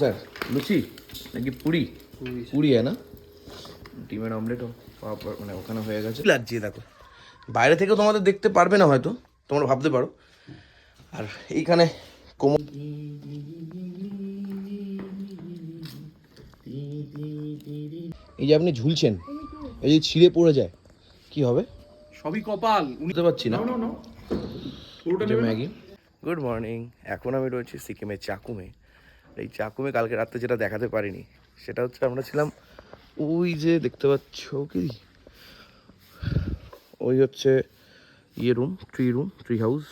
Sir লুচি? নাকি পুরি? পুরি। হ্যাঁ না? ডিমের অমলেটও মানে ওখানে হয়ে গেছে। লাগছে দেখো। বাইরে থেকে তোমাদের দেখতে পারবে না হয়তো তোমরা ভাবতে পারো। আর এইখানে কোমর এই যে আপনি ঝুলছেন এই যে ছিঁড়ে পড়ে যায় কি হবে? সবই কপাল। বুঝতে পারছি না। না না পুরোটা না? ম্যাগি। গুড মর্নিং এখন আমি রয়েছি সিকিমের চাকুমে। এই চাকুমে কালকে রাত্রে যেটা দেখাতে পারিনি, সেটা হচ্ছে আমরা ছিলাম ওই যে দেখতে পাচ্ছ কি? ওই হচ্ছে ইয়ে room tree room tree house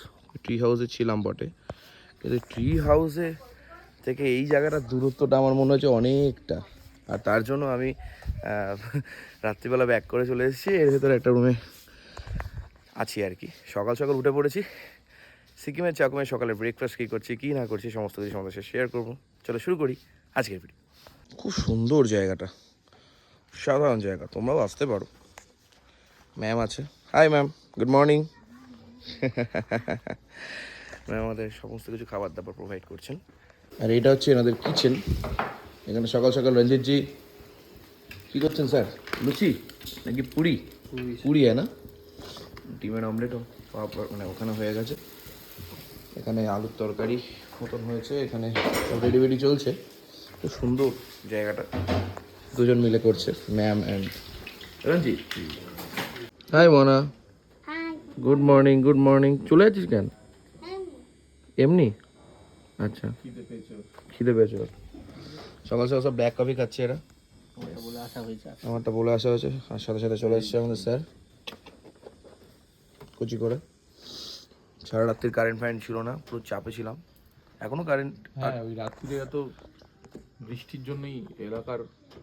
tree হাউসে ছিলাম বটে। কিন্তু ট্রি হাউসে থেকে এই জায়গাটার দূরত্বটা আমার মনে হচ্ছে অনেকটা। আর তার জন্য আমি রাত্রিবেলা ব্যাক করে চলে এসেছি। এর ভেতরে একটা রুমে আছি আর কি। সকাল সকাল উঠে পড়েছি। সিকিমের চাকুমে সকালে ব্রেকফাস্ট কী করছি কী না করছি সমস্ত কিছু আমাদের সাথে শেয়ার করব। চলো শুরু করি আজকের ভিডিও খুব সুন্দর জায়গাটা। সাধারণ জায়গা তোমরাও আসতে পারো। ম্যাম আছে। Hi ma'am good morning ma'am আমাদের সমস্ত কিছু খাবার দাবার প্রোভাইড করছেন। আর এটা হচ্ছে এনাদের কিচেন এখানে সকাল সকাল রঞ্জিতজি কী করছেন স্যার? লুচি নাকি পুরি? পুরি। হ্যাঁ না? ডিমের অমলেটও মানে ওখানে হয়ে গেছে। এখানে আলুর তরকারি মতন হয়েছে এখানে রেডি বেডি চলছে। খুব সুন্দর জায়গাটা। দুজন মিলে করছে ম্যাম অ্যান্ড রঞ্জিত। হাই মনা গুড মর্নিং গুড মর্নিং চলে যাচ্ছিস কেন? এমনি? আচ্ছা। খিদে পেয়েছে ওর। সকাল সকাল সব ব্ল্যাক কফি খাচ্ছে এরা। আমারটা বলে আসা হয়েছে আর সাথে সাথে চলে এসেছে আমাদের স্যার কুচি করে। সারা রাত্রির কারেন্ট ফারেন্ট ছিল না পুরো চাপে ছিলাম। এখনও কারেন্ট হ্যাঁ ওই রাত্রিরে এত বৃষ্টির জন্যই এলাকার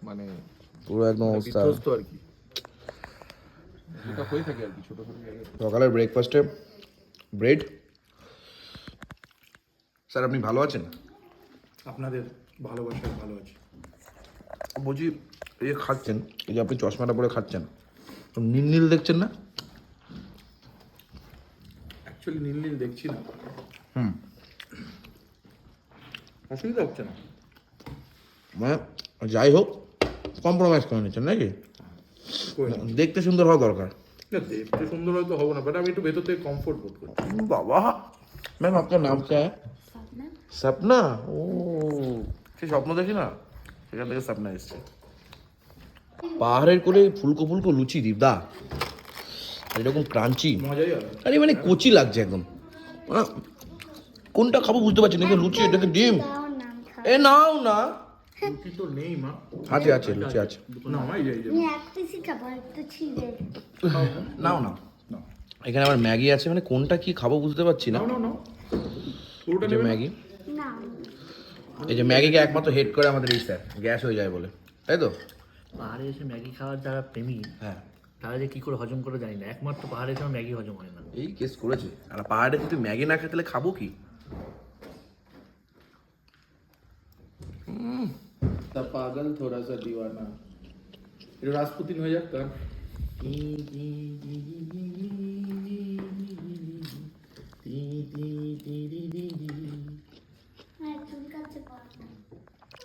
মানে পুরো একদম অবস্থা। বিধ্বস্ত আর কি। যেটা হয়ে থাকে আর কি ছোট ছোট সকালের ব্রেকফাস্টে ব্রেড স্যার আপনি ভালো আছেন? আপনাদের ভালোবাসায় ভালো আছে। বলছি এই যে খাচ্ছেন এই যে আপনি চশমাটা পরে খাচ্ছেন তো নীল নীল দেখছেন না? অ্যাকচুয়ালি নীল নীল দেখছি না হুম। অসুবিধা হচ্ছে না। মানে যাই হোক কম্প্রোমাইজ করে নিচ্ছেন নাকি? দেখতে সুন্দর হওয়া দরকার। দেখতে সুন্দর হয়তো হব না বাট আমি একটু ভেতর থেকে কমফোর্ট বোধ করছি। বাবা। ম্যাম আপনার নাম কে? সপনা সপনা ও সে স্বপ্ন দেখি না? সেখান থেকে সপনা এসছে। পাহাড়ের কোলে ফুলকো ফুলকো লুচি দিদা এরকম ক্রাঞ্চি। আরে মানে কচি লাগছে একদম। মানে কোনটা খাব বুঝতে পারছি না লুচি এটাকে ডিম। এ নাও না। রুটি তো নেই মা। আছে আছে লুচি আছে। না নাও না। না এখানে আমার ম্যাগি আছে মানে কোনটা কি খাব বুঝতে পারছি না। যে ম্যাগি। এই যে ম্যাগিকে একমাত্র হেড করে আমাদের এই স্যার গ্যাস হয়ে যায় বলে। তাই তো? পাহাড়ে এসে ম্যাগি খাওয়ার যারা প্রেমী হ্যাঁ। তারা যে কি করে হজম করে জানি না একমাত্র পাহাড়ে এসে ম্যাগি হজম হয় না এই কেস করেছে আর পাহাড়ে যদি ম্যাগি না খেতে তাহলে খাব কি তা পাগল থোড়া সা দিওয়ানা এটা রাজপুতিন হয়ে যাক তার হ্যাঁ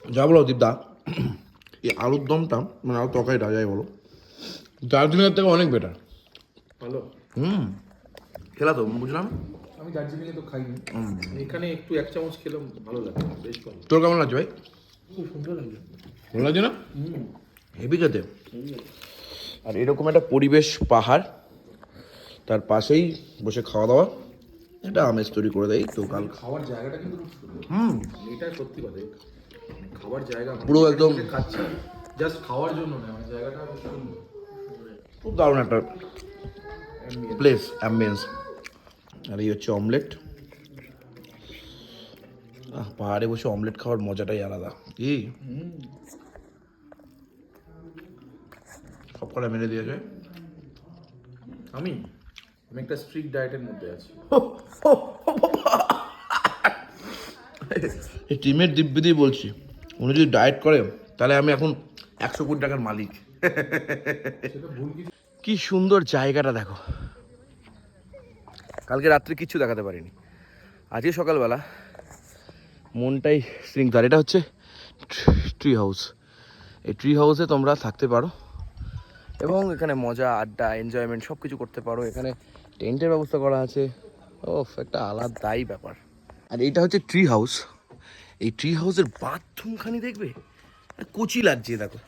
যা বলো দীপদা এই আলুর দমটা মানে আলুর তরকারিটা যাই বলো দার্জিলিংয়ের থেকে অনেক বেটার ভালো। হুম। খেলা তো বুঝলাম। আমি দার্জিলিং এ তো খাইনি। এখানে একটু এক চামচ খেলাম ভালো লাগে বেশ ভালো। তোর কেমন লাগছে ভাই? খুব সুন্দর লাগছে। ভালো লাগছে না? হুম। হেভি খেতে। আর এরকম একটা পরিবেশ পাহাড় তার পাশেই বসে খাওয়া দাওয়া এটা আমেজ তৈরি করে দেয় তো কাল। খাওয়ার জায়গাটা কিন্তু হুম। এটা সত্যি কথা খাওয়ার জায়গা পুরো একদম- খাচ্ছি জাস্ট খাওয়ার জন্য না মানে জায়গাটা সুন্দর। খুব দারুণ একটা প্লেস অ্যাম্বিয়েন্স আর এই হচ্ছে অমলেট আহ পাহাড়ে বসে অমলেট খাওয়ার মজাটাই আলাদা। কি? সব কটা মেরে দিয়ে যায় আমি? আমি একটা স্ট্রিক্ট ডায়েটের মধ্যে আছি। এই টিমের দিব্যি বলছি উনি যদি ডায়েট করে তাহলে আমি এখন একশো কোটি টাকার মালিক। কি সুন্দর জায়গাটা দেখো। কালকে রাত্রে কিচ্ছু দেখাতে পারিনি। আজকে সকালবেলা মনটাই শৃঙ্গার এটা হচ্ছে ট্রি হাউস এই ট্রি হাউসে তোমরা থাকতে পারো এবং এখানে মজা, আড্ডা এনজয়মেন্ট সব কিছু করতে পারো। এখানে টেন্টের ব্যবস্থা করা আছে। ও একটা আলাদাই ব্যাপার। আর এইটা হচ্ছে ট্রি হাউস এই ট্রি হাউসের বাথরুমখানি দেখবে? কচি লাগছে, দেখো।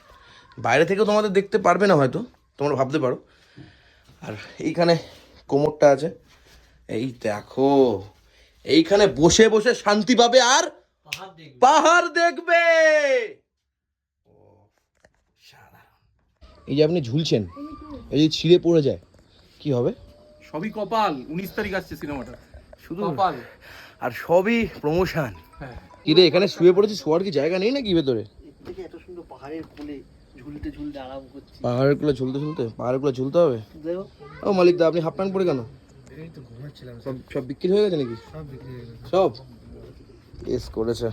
বাইরে থেকে তোমাদের দেখতে পারবে না হয়তো। তোমরা ভাবতে পারো। আর এইখানে কোমরটা আছে। এই দেখো এইখানে বসে বসে শান্তি পাবে আর পাহাড় দেখবে। এই যে আপনি ঝুলছেন এই যে ছিঁড়ে পড়ে যায় কি হবে? সবই কপাল উনিশ তারিখ আসছে সিনেমাটা। শুধু কপাল। আর সবই প্রমোশন হ্যাঁ। কি রে এখানে শুয়ে পড়েছি শোয়ার কি জায়গা নেই নাকি ভেতরে? এত সুন্দর পাহাড়ের কোলে। ঝুলতে ঝুলতে আরাম করছি। পাহাড়ের কুলে ঝুলতে ঝুলতে? পাহাড়ের কুলে ঝুলতে হবে? দেখো ও মালিক দা আপনি হাফ প্যান্ট পরে কেন? এই তো ঘুমাচ্ছিলাম সব সব বিক্রি হয়ে গেছে নাকি? সব বিক্রি হয়ে গেছে। সব? এস করেছে।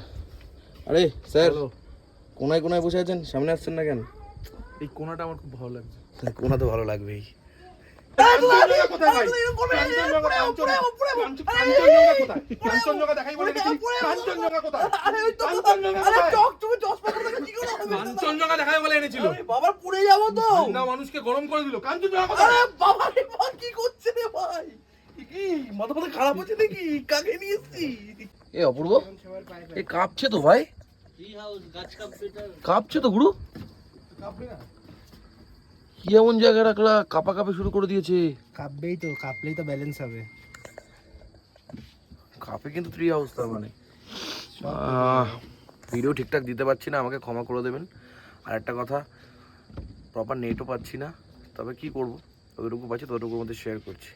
আরে স্যার কোনায় কোনায় বসে আছেন? সামনে আসছেন না কেন? এই কোনাটা আমার খুব ভালো লাগছে। কোনা তো ভালো লাগবেই। কাঞ্চনজঙ্ঘা দেখাই বলে কাঞ্চনজঙ্ঘা কোথায়? কাঞ্চনজঙ্ঘা দেখাই বলে এনেছিল। বাবার পুড়ে যাব তো। না মানুষকে গরম করে দিল। কোথায়? বাবা রে বাবা, কি করছে রে ভাই? কি মাথা মাথা খারাপ হচ্ছে নাকি? কাকে নিয়ে এসছি? এ অপূর্ব এ কাঁপছে তো ভাই। কাঁপছে তো গুরু। কি এমন জায়গায় রাখলা? কাপা কাপে শুরু করে দিয়েছে। কাঁপবেই তো কাঁপলেই তো ব্যালেন্স হবে। কাপে কিন্তু থ্রি হাউস তার মানে। আহ, ভিডিও ঠিকঠাক দিতে পারছি না আমাকে ক্ষমা করে দেবেন। আর একটা কথা প্রপার নেটও পাচ্ছি না, তবে কি করব? যতটুকু পাচ্ছি ততটুকুর মধ্যে শেয়ার করছি।